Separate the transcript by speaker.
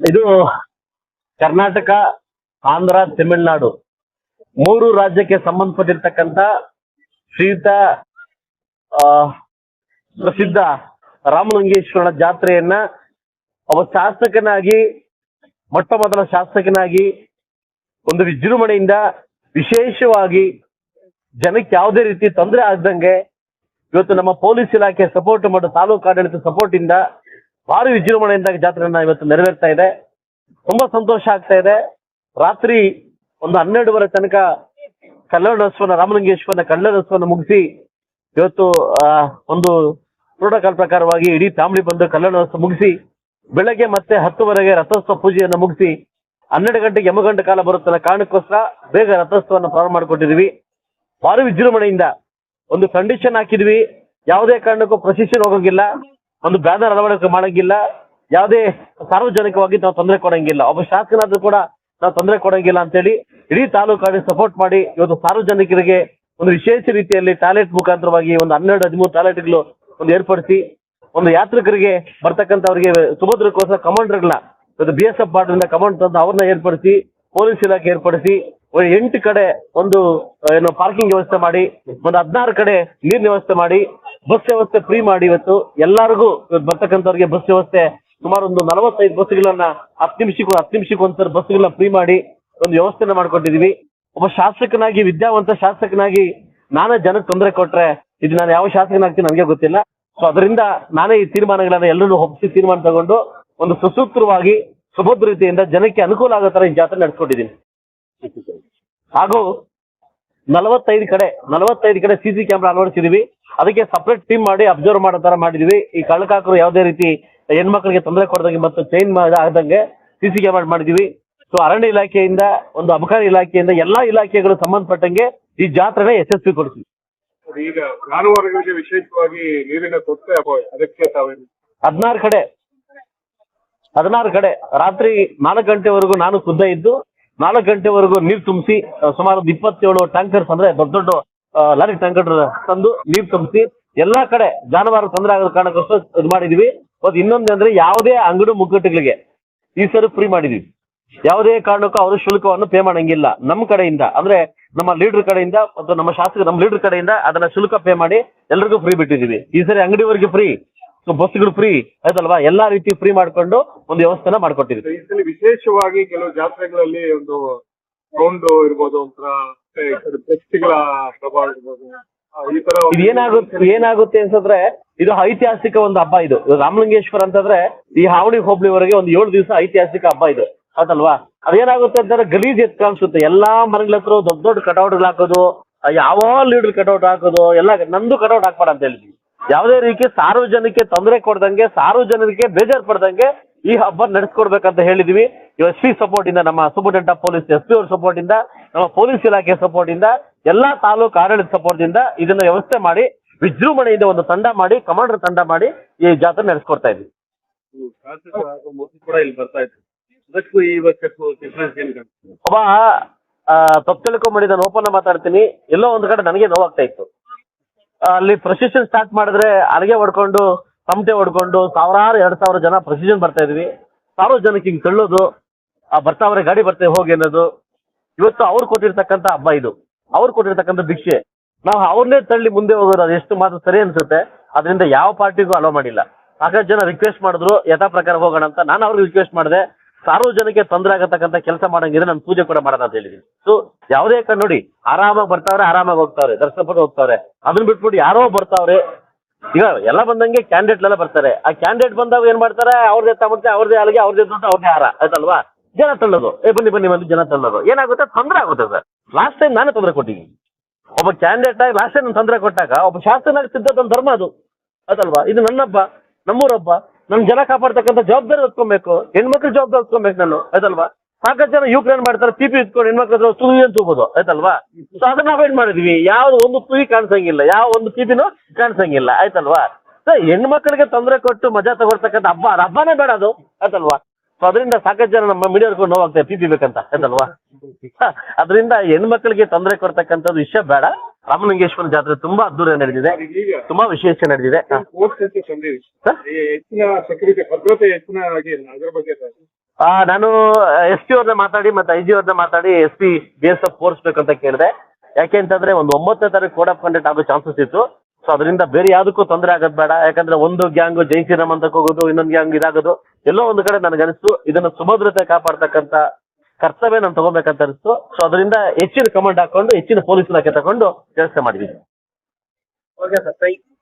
Speaker 1: ಇದು ಕರ್ನಾಟಕ, ಆಂಧ್ರ, ತಮಿಳುನಾಡು. ಮೂರು ರಾಜ್ಯಕ್ಕೆ ಸಂಬಂಧಪಟ್ಟಿರ್ತಕ್ಕಂತ ಶ್ರೀಯುತ ಪ್ರಸಿದ್ಧ ರಾಮಲಿಂಗೇಶ್ವರನ ಜಾತ್ರೆಯನ್ನ ಅವ ಶಾಸಕನಾಗಿ, ಮೊಟ್ಟ ಮೊದಲ ಶಾಸಕನಾಗಿ, ಒಂದು ವಿಜೃಂಭಣೆಯಿಂದ ವಿಶೇಷವಾಗಿ ಜನಕ್ಕೆ ಯಾವುದೇ ರೀತಿ ತೊಂದರೆ ಆಗ್ದಂಗೆ ಇವತ್ತು ನಮ್ಮ ಪೊಲೀಸ್ ಇಲಾಖೆ ಸಪೋರ್ಟ್ ಮಾಡೋ ತಾಲೂಕು ಆಡಳಿತ ಸಪೋರ್ಟ್ ಇಂದ ಭಾರಿ ವಿಜೃಂಭಣೆಯಿಂದ ಜಾತ್ರೆಯನ್ನ ಇವತ್ತು ನೆರವೇರ್ತಾ ಇದೆ. ತುಂಬಾ ಸಂತೋಷ ಆಗ್ತಾ ಇದೆ. ರಾತ್ರಿ ಒಂದು ಹನ್ನೆರಡುವರೆ ತನಕ ಕಲ್ಯಾಣೋತ್ಸವನ ರಾಮಲಿಂಗೇಶ್ವರನ ಕಲ್ಯಾಣೋತ್ಸವನ ಮುಗಿಸಿ ಇವತ್ತು ಒಂದು ಪ್ರೋಟೋಕಾಲ್ ಪ್ರಕಾರವಾಗಿ ಇಡೀ ಫ್ಯಾಮಿಲಿ ಬಂದು ಕಲ್ಯಾಣೋತ್ಸವ ಮುಗಿಸಿ, ಬೆಳಗ್ಗೆ ಮತ್ತೆ ಹತ್ತುವರೆಗೆ ರಥೋತ್ಸವ ಪೂಜೆಯನ್ನು ಮುಗಿಸಿ, ಹನ್ನೆರಡು ಗಂಟೆಗೆ ಯಮಗಂಡ ಕಾಲ ಬರುತ್ತಲ್ಲ ಕಾರಣಕ್ಕೋಸ್ಕರ ಬೇಗ ರಥೋತ್ಸವವನ್ನು ಪ್ರಾರಂಭ ಮಾಡಿಕೊಟ್ಟಿದ್ವಿ. ಭಾರಿ ವಿಜೃಂಭಣೆಯಿಂದ ಒಂದು ಕಂಡೀಷನ್ ಹಾಕಿದ್ವಿ. ಯಾವುದೇ ಕಾರಣಕ್ಕೂ ಪ್ರೊಸೆಷನ್ ಹೋಗಂಗಿಲ್ಲ. ಒಂದು ಬ್ಯಾನರ್ ಅಳವಡಿಕೆ ಮಾಡಂಗಿಲ್ಲ. ಯಾವುದೇ ಸಾರ್ವಜನಿಕವಾಗಿ ನಾವು ತೊಂದರೆ ಕೊಡಂಗಿಲ್ಲ. ಒಬ್ಬ ಶಾಸಕನಾದ್ರೂ ಕೂಡ ನಾವು ತೊಂದರೆ ಕೊಡಂಗಿಲ್ಲ ಅಂತೇಳಿ ಇಡೀ ತಾಲೂಕಾಗಿ ಸಪೋರ್ಟ್ ಮಾಡಿ ಇವತ್ತು ಸಾರ್ವಜನಿಕರಿಗೆ ಒಂದು ವಿಶೇಷ ರೀತಿಯಲ್ಲಿ ಟಾಯ್ಲೆಟ್ ಮುಖಾಂತರವಾಗಿ ಒಂದು ಹನ್ನೆರಡು, ಹದಿಮೂರು ಟಾಯ್ಲೆಟ್ಗಳು ಒಂದು ಏರ್ಪಡಿಸಿ ಒಂದು ಯಾತ್ರಿಕರಿಗೆ ಬರ್ತಕ್ಕಂಥವ್ರಿಗೆ ಸುಭದ್ರಕ್ಕೋಸ್ಕರ ಕಮಾಂಡರ್ಗಳನ್ನ ಇವತ್ತು ಬಿ ಎಸ್ ಎಫ್ ಬಾರ್ಡರ್ನ ಕಮಾಂಡ್ ತಂದು ಅವ್ರನ್ನ ಏರ್ಪಡಿಸಿ ಪೊಲೀಸ್ ಇಲಾಖೆ ಏರ್ಪಡಿಸಿ ಎಂಟು ಕಡೆ ಒಂದು ಏನು ಪಾರ್ಕಿಂಗ್ ವ್ಯವಸ್ಥೆ ಮಾಡಿ, ಒಂದು ಹದಿನಾರು ಕಡೆ ನೀರಿನ ವ್ಯವಸ್ಥೆ ಮಾಡಿ ಬಸ್ ವ್ಯವಸ್ಥೆ ಫ್ರೀ ಮಾಡಿ ಇವತ್ತು ಎಲ್ಲರಿಗೂ ಬರ್ತಕ್ಕಂಥವ್ರಿಗೆ ಬಸ್ ವ್ಯವಸ್ಥೆ ಸುಮಾರು ಒಂದು ನಲವತ್ತೈದು ಬಸ್ಗಳನ್ನ ಹತ್ತು ನಿಮಿಷಕ್ಕೂ ಹತ್ತು ನಿಮಿಷಕ್ಕೂ ಒಂದ್ಸರಿ ಬಸ್ಗಳನ್ನ ಫ್ರೀ ಮಾಡಿ ಒಂದು ವ್ಯವಸ್ಥೆನ ಮಾಡ್ಕೊಟ್ಟಿದೀವಿ. ಒಬ್ಬ ಶಾಸಕನಾಗಿ, ವಿದ್ಯಾವಂತ ಶಾಸಕನಾಗಿ ನಾನೇ ಜನಕ್ಕೆ ತೊಂದರೆ ಕೊಟ್ರೆ ಇದು ನಾನು ಯಾವ ಶಾಸಕನಾಗ್ತೀನಿ ನನಗೆ ಗೊತ್ತಿಲ್ಲ. ಸೊ ಅದರಿಂದ ನಾನೇ ಈ ತೀರ್ಮಾನಗಳನ್ನ ಎಲ್ಲರೂ ಒಪ್ಪಿಸಿ ತೀರ್ಮಾನ ತಗೊಂಡು ಒಂದು ಸುಸೂತ್ರವಾಗಿ, ಸುಭದ್ರ ರೀತಿಯಿಂದ ಜನಕ್ಕೆ ಅನುಕೂಲ ಆಗೋ ತರ ಈ ಜಾತ್ರೆ ನಡೆಸ್ಕೊಟ್ಟಿದ್ದೀನಿ. ಹಾಗೂ ನಲವತ್ತೈದು ಕಡೆ ನಲವತ್ತೈದು ಕಡೆ ಸಿಸಿ ಕ್ಯಾಮ್ರಾ ಅಳವಡಿಸಿದೀವಿ. ಅದಕ್ಕೆ ಸಪರೇಟ್ ಟೀಮ್ ಮಾಡಿ ಅಬ್ಸರ್ವ್ ಮಾಡೋ ತರ ಮಾಡಿದೀವಿ. ಈ ಕಳ್ಳಕಾಕರು ಯಾವುದೇ ರೀತಿ ಹೆಣ್ಮಕ್ಳಿಗೆ ತೊಂದರೆ ಕೊಡದಂಗೆ ಮತ್ತು ಚೈನ್ ಆಗದಂಗೆ ಸಿಸಿ ಕ್ಯಾಮ್ರಾ ಮಾಡಿದೀವಿ. ಸೊ ಅರಣ್ಯ ಇಲಾಖೆಯಿಂದ ಒಂದು ಅಬಕಾರಿ ಇಲಾಖೆಯಿಂದ ಎಲ್ಲಾ ಇಲಾಖೆಗಳು ಸಂಬಂಧಪಟ್ಟಂಗೆ ಈ ಜಾತ್ರೆನ ಯಶಸ್ವಿ ಕೊಡ್ತೀವಿ.
Speaker 2: ಈಗ ಜಾನುವಾರುಗಳಿಗೆ ವಿಶೇಷವಾಗಿ ನೀರಿನ ಕೊರತೆ ಅದಕ್ಕೆ ತಾವೇನು?
Speaker 1: ಹದಿನಾರು ಕಡೆ ಹದಿನಾರು ಕಡೆ. ರಾತ್ರಿ ನಾಲ್ಕು ಗಂಟೆವರೆಗೂ ನಾನು ಖುದ್ದ ಇದ್ದು ನಾಲ್ಕು ಗಂಟೆವರೆಗೂ ನೀರು ತುಂಬಿಸಿ ಸುಮಾರು ಇಪ್ಪತ್ತೇಳು ಟ್ಯಾಂಕರ್ಸ್ ಅಂದ್ರೆ ದೊಡ್ಡ ದೊಡ್ಡ ಲಾರಿ ಟ್ಯಾಂಕರ್ ತಂದು ನೀರು ತುಂಬಿಸಿ, ಎಲ್ಲಾ ಕಡೆ ಜಾನುವಾರು ತೊಂದರೆ ಆಗೋ ಕಾರಣಕ್ಕೋಸ್ಕರ ಇದು ಮಾಡಿದೀವಿ. ಮತ್ತೆ ಇನ್ನೊಂದು ಅಂದ್ರೆ ಯಾವುದೇ ಅಂಗಡಿ ಮುಗ್ಗಟ್ಟುಗಳಿಗೆ ಈ ಸರಿ ಫ್ರೀ ಮಾಡಿದೀವಿ. ಯಾವುದೇ ಕಾರಣಕ್ಕೂ ಅವರು ಶುಲ್ಕವನ್ನು ಪೇ ಮಾಡಂಗಿಲ್ಲ. ನಮ್ಮ ಕಡೆಯಿಂದ, ಅಂದ್ರೆ ನಮ್ಮ ಲೀಡರ್ ಕಡೆಯಿಂದ ಮತ್ತು ನಮ್ಮ ಶಾಸಕ, ನಮ್ಮ ಲೀಡರ್ ಕಡೆಯಿಂದ ಅದನ್ನ ಶುಲ್ಕ ಪೇ ಮಾಡಿ ಎಲ್ರಿಗೂ ಫ್ರೀ ಬಿಟ್ಟಿದೀವಿ. ಈ ಸರಿ ಅಂಗಡಿವರೆಗೆ ಫ್ರೀ ಸೊ ಬಸ್ಗಳು ಫ್ರೀ ಆಯ್ತಲ್ವಾ ಎಲ್ಲಾ ರೀತಿ ಫ್ರೀ ಮಾಡ್ಕೊಂಡು ಒಂದು ವ್ಯವಸ್ಥೆನ ಮಾಡ್ಕೊಟ್ಟಿದ್ವಿ
Speaker 2: ಈ ಸಲ ವಿಶೇಷವಾಗಿ ಕೆಲವು ಜಾತ್ರೆಗಳಲ್ಲಿ ಒಂದು ಗ್ರೌಂಡ್ ಇರ್ಬೋದು ಒಂಥರ ವ್ಯಕ್ತಿಗಳ ಪ್ರಭಾವ ಇರ್ಬೋದು. ಈ ತರ
Speaker 1: ಇದು ಏನಾಗುತ್ತೆ ಏನಾಗುತ್ತೆ ಅನ್ಸಿದ್ರೆ ಇದು ಐತಿಹಾಸಿಕ ಒಂದು ಹಬ್ಬ ಇದು. ಇದು ರಾಮಲಿಂಗೇಶ್ವರ ಅಂತಂದ್ರೆ ಈ ಹಾವಳಿ ಹೋಬ್ಳಿವರೆಗೆ ಒಂದು ಏಳು ದಿವಸ ಐತಿಹಾಸಿಕ ಹಬ್ಬ ಇದು. ಅದಲ್ವಾ ಅದೇನಾಗುತ್ತೆ ಅಂತಂದ್ರೆ ಗಲೀಜ್ ಎತ್ ಕಾಣಿಸುತ್ತೆ. ಎಲ್ಲಾ ಮನೆಗಳ ಹತ್ರ ದೊಡ್ಡ ದೊಡ್ಡ ಕಟೌಟ್ಗಳು ಹಾಕೋದು ಯಾವ ಲೀಡರ್ ಕಟೌಟ್ ಹಾಕೋದು ಎಲ್ಲ ನಂದು ಕಟೌಟ್ ಹಾಕ್ಬೇಡ ಅಂತ ಹೇಳಿದ್ವಿ. ಯಾವುದೇ ರೀತಿ ಸಾರ್ವಜನಿಕ ತೊಂದರೆ ಕೊಡ್ದಂಗೆ ಸಾರ್ವಜನಿಕರಿಗೆ ಬೇಜಾರು ಪಡ್ದಂಗೆ ಈ ಹಬ್ಬ ನಡೆಸ್ಕೊಡ್ಬೇಕಂತ ಹೇಳಿದ್ವಿ. ಎಸ್ ಪಿ ಸಪೋರ್ಟ್ ಇಂದ ನಮ್ಮ superintendent of police S P ಅವ್ರ ಸಪೋರ್ಟ್ ಇಂದ ನಮ್ಮ ಪೊಲೀಸ್ ಇಲಾಖೆ ಸಪೋರ್ಟ್ ಇಂದ ಎಲ್ಲಾ ತಾಲೂಕು ಆಡಳಿತ ಸಪೋರ್ಟ್ ಇಂದ ಇದನ್ನ ವ್ಯವಸ್ಥೆ ಮಾಡಿ ವಿಜೃಂಭಣೆಯಿಂದ ಒಂದು ತಂಡ ಮಾಡಿ ಕಮಾಂಡರ್ ತಂಡ ಮಾಡಿ ಈ ಜಾತ್ರೆ ನಡೆಸ್ಕೊಡ್ತಾ ಇದ್ವಿ ಒಬ್ಬ ತಪ್ಪು ತಿಳ್ಕೊಂಬಿಡಿ ನಾನು ಓಪನ್ ಮಾತಾಡ್ತೀನಿ. ಎಲ್ಲೋ ಒಂದ್ ಕಡೆ ನನಗೆ ನೋವಾಗ್ತಾ ಇತ್ತು. ಅಲ್ಲಿ ಪ್ರೊಸೆಷನ್ ಸ್ಟಾರ್ಟ್ ಮಾಡಿದ್ರೆ ಅಲ್ಲಿಗೆ ಹೊಡ್ಕೊಂಡು, ತಮಟೆ ಹೊಡ್ಕೊಂಡು ಸಾವಿರಾರು ಎರಡ್ ಸಾವಿರ ಜನ ಪ್ರೊಸೆಷನ್ ಬರ್ತಾ ಇದ್ವಿ. ಸಾವಿರ ಜನಕ್ಕೆ ಹಿಂಗ್ ತಳ್ಳೋದು, ಆ ಬರ್ತಾವ್ರೆ ಗಾಡಿ ಬರ್ತೇವೆ ಹೋಗಿ ಅನ್ನೋದು. ಇವತ್ತು ಅವ್ರು ಕೊಟ್ಟಿರ್ತಕ್ಕಂತ ಹಬ್ಬ ಇದು. ಅವ್ರು ಕೊಟ್ಟಿರ್ತಕ್ಕಂಥ ಭಿಕ್ಷೆ. ನಾವು ಅವ್ರನ್ನೇ ತಳ್ಳಿ ಮುಂದೆ ಹೋಗೋದು ಅದು ಎಷ್ಟು ಮಾತ್ರ ಸರಿ ಅನ್ಸುತ್ತೆ. ಅದರಿಂದ ಯಾವ ಪಾರ್ಟಿಗೂ ಅಲೋ ಮಾಡಿಲ್ಲ. ಸಾಕಷ್ಟು ಜನ ರಿಕ್ವೆಸ್ಟ್ ಮಾಡಿದ್ರು ಯಥಾ ಪ್ರಕಾರ ಹೋಗೋಣ ಅಂತ. ನಾನು ಅವ್ರಿಗೆ ರಿಕ್ವೆಸ್ಟ್ ಮಾಡಿದೆ. ಸಾರ್ವಜನಿಕ ತೊಂದರೆ ಆಗತಕ್ಕಂತ ಕೆಲಸ ಮಾಡಂಗಿದ್ರೆ ನಾನು ಪೂಜೆ ಕೂಡ ಮಾಡೋಣ ಅಂತ ಹೇಳಿದೀನಿ. ಸೊ ಯಾವುದೇ ಕಡೆ ನೋಡಿ, ಆರಾಮಾಗಿ ಬರ್ತಾವ್ರೆ, ಆರಾಮಾಗಿ ಹೋಗ್ತಾವ್ರೆ ದರ್ಶನ ಪಟ್ಟು ಹೋಗ್ತಾವ್ರೆ ಅದನ್ನ ಬಿಟ್ಬಿಟ್ಟು ಯಾರೋ ಬರ್ತಾವ್ರೆ. ಈಗ ಎಲ್ಲ ಬಂದಂಗೆ ಕ್ಯಾಂಡಿಡೇಟ್ ಎಲ್ಲ ಬರ್ತಾರೆ. ಆ ಕ್ಯಾಂಡಿಡೇಟ್ ಬಂದಾಗ ಏನ್ ಮಾಡ್ತಾರೆ? ಅವ್ರದೇ ತಮ್ಮತ್ತೆ ಅವ್ರದೇ ಅಲ್ಲಿಗೆ ಅವ್ರದೇ ದುಡ್ಡು, ಅವ್ರದೇ ಹಾರ, ಆಯ್ತಲ್ವಾ? ಜನ ತಳ್ಳೋದು. ಏ, ಬನ್ನಿ ಬನ್ನಿ, ಬಂದು ಜನ ತಳ್ಳೋದು. ಏನಾಗುತ್ತೆ? ತೊಂದರೆ ಆಗುತ್ತೆ ಸರ್. ಲಾಸ್ಟ್ ಟೈಮ್ ನಾನೇ ತೊಂದರೆ ಕೊಟ್ಟಿದ್ದೀನಿ. ಒಬ್ಬ ಕ್ಯಾಂಡಿಡೇಟ್ ಆಗಿ ಲಾಸ್ಟ್ ಟೈಮ್ ತೊಂದರೆ ಕೊಟ್ಟಾಗ, ಒಬ್ಬ ಶಾಸಕನಾಗಿ ಸಿದ್ಧದ ಧರ್ಮ ಅದು. ಅದಲ್ವಾ ಇದು ನನ್ನ ಹಬ್ಬ ನಮ್ಮೂರಬ್ಬ ನಮ್ ಜನ ಕಾಪಾಡ್ತಕ್ಕಂಥ ಜವಾಬ್ದಾರಿ ಹೊತ್ಕೊಬೇಕು. ಹೆಣ್ಮಕ್ಳು ಜವಾಬ್ದಾರಿ ಹೊತ್ಕೊಬೇಕು ನಾನು. ಆಯ್ತಲ್ವಾ? ಸಾಕಷ್ಟು ಜನ ಯುಕ್ರೇನ್ ಮಾಡ್ತಾರೆ ಪಿಪಿ ಇಟ್ಕೊಂಡು ಹೆಣ್ಮಕ್ಳ ಹತ್ರ ಅಂತ ಹೋಗೋದು ಆಯ್ತಲ್ವಾ? ಸೊ ಅದನ್ನ ನಾವೇನ್ ಮಾಡಿದ್ವಿ. ಯಾವ ಒಂದು ತುಗಿ ಕಾಣಿಸಂಗಿಲ್ಲ. ಯಾವ ಒಂದು ಪಿಪಿನೂ ಕಾಣಿಸಂಗಿಲ್ಲ. ಆಯ್ತಲ್ವಾ? ಸೊ ಹೆಣ್ಮಕ್ಳಿಗೆ ತೊಂದರೆ ಕೊಟ್ಟು ಮಜಾ ತಗೊಳ್ತಕ್ಕಂಥ ಹಬ್ಬ ಹಬ್ಬನೇ ಬೇಡ ಅದು. ಆಯ್ತಲ್ವಾ? ಸೊ ಅದರಿಂದ ಸಾಕಷ್ಟು ಜನ ನಮ್ಮ ಮೀಡಿಯವ್ರಿಗೂ ನೋವಾಗ್ತದೆ ಪಿ ಪಿ ಬೇಕಂತ ಅದಲ್ವಾ ಅದರಿಂದ ಹೆಣ್ಮಕ್ಳಿಗೆ ತೊಂದರೆ ಕೊಡ್ತಕ್ಕಂಥದ್ದು ವಿಷಯ ಬೇಡ. ರಾಮಲಿಂಗೇಶ್ವರ ಜಾತ್ರೆ ತುಂಬಾ ಅದ್ದೂರಿ ನಡೆದಿದೆ. ತುಂಬಾ ವಿಶೇಷ ನಡೆದಿದೆ. ನಾನು ಎಸ್ ಪಿ ಅವ್ರನ್ನ ಮಾತಾಡಿ ಮತ್ತೆ ಐ ಜಿ ಅವ್ರನ್ನ ಮಾತಾಡಿ S P B S F ಕೋರ್ಸ್ಬೇಕಂತ ಕೇಳಿದೆ. ಯಾಕೆಂತಂದ್ರೆ ಒಂದು ಒಂಬತ್ತನೇ ತಾರೀಕು ಕೋಡ್ ಆಫ್ ಕಂಡಕ್ಟ್ ಆಗೋ ಚಾನ್ಸಸ್ ಇತ್ತು. ಸೊ ಅದರಿಂದ ಬೇರೆ ಯಾವುದಕ್ಕೂ ತೊಂದರೆ ಆಗೋದು ಬೇಡ. ಯಾಕಂದ್ರೆ ಒಂದು ಗ್ಯಾಂಗ್ ಜೈ ಶ್ರೀರಾಮ್ ಅಂತ ಹೋಗೋದು, ಇನ್ನೊಂದು ಗ್ಯಾಂಗ್ ಇದಾಗೋದು. ಎಲ್ಲೋ ಒಂದು ಕಡೆ ನನಗನಿಸ್ತು ಇದನ್ನ ಸುಭದ್ರತೆ ಕಾಪಾಡ್ತಕ್ಕಂತ ಕರ್ತವ್ಯ ನಾನು ತಗೋಬೇಕಂತ ಅನಿಸ್ತು. ಸೊ ಅದರಿಂದ ಹೆಚ್ಚಿನ ಕಮಾಂಡ್ ಹಾಕೊಂಡು, ಹೆಚ್ಚಿನ ಪೊಲೀಸ್ ಇಲಾಖೆ ತಗೊಂಡು ಕೆಲಸ ಮಾಡಿದ್ವಿ
Speaker 2: ಓಕೆ ಸರ್ ಥ್ಯಾಂಕ್